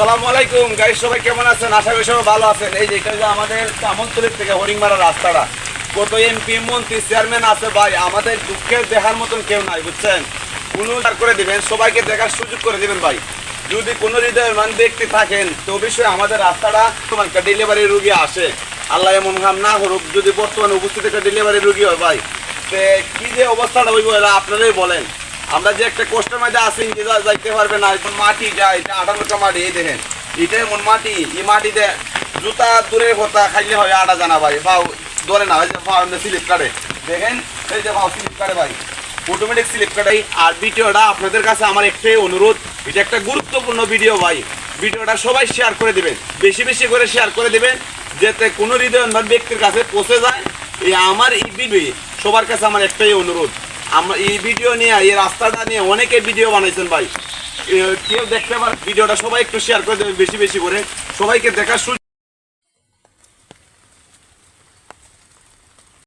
আসসালামু আলাইকুম। গাইস, সবাই কেমন আছেন? আশা করি সবাই ভালো আছেন। এই যে এটা যে আমাদের কামলতলির থেকে হরিংমারা রাস্তাটা। কত এমপি মন্ত্রী, চেয়ারম্যান আছে ভাই। আমাদের দুঃখের দেখার মতন কেউ নাই, বুঝছেন? কোনো করে দিবেন, সবাইকে দেখার সুযোগ করে দিবেন ভাই। যদি কোনো হৃদয়মান ব্যক্তি থাকেন, তো অবশ্যই আমাদের রাস্তাটা তোমার ডেলিভারি রুগী আসে। আল্লাহ এমন কাম না করুক, যদি বর্তমানে উপস্থিত একটা ডেলিভারি রুগী হয় ভাই। তে কি যে অবস্থাটা হইব, এরা আপনারাই বলেন। আমরা যে একটা কষ্টের আছি যে যাইতে পারবে না, এখন মাটি যায় এটা আটানোটা মাটি, এই দেখেন। এটা এমন মাটি, এই মাটিতে জুতা দূরের কথা খাইলে হয় আটা জানা ভাই, পাও ধরে না ওই যে পাও স্লিপ দেখেন, এই যে পাও স্লিপ কাটে ভাই। অটোমেটিক স্লিপ আর ভিডিওটা আপনাদের কাছে আমার একটাই অনুরোধ, এটা একটা গুরুত্বপূর্ণ ভিডিও ভাই। ভিডিওটা সবাই শেয়ার করে দেবেন, বেশি বেশি করে শেয়ার করে দেবেন, যাতে কোনো হৃদয়বান ব্যক্তির কাছে পৌঁছে যায়। এই আমার এই ভিডিও, সবার কাছে আমার একটাই অনুরোধ। আমরা এই ভিডিও নিয়ে, এই রাস্তাটা নিয়ে অনেকে ভিডিও বানাইছেন ভাই। কেউ দেখতে পারে, ভিডিওটা সবাই একটু শেয়ার করে দেবে বেশি বেশি করে। সবাইকে দেখার সুযোগ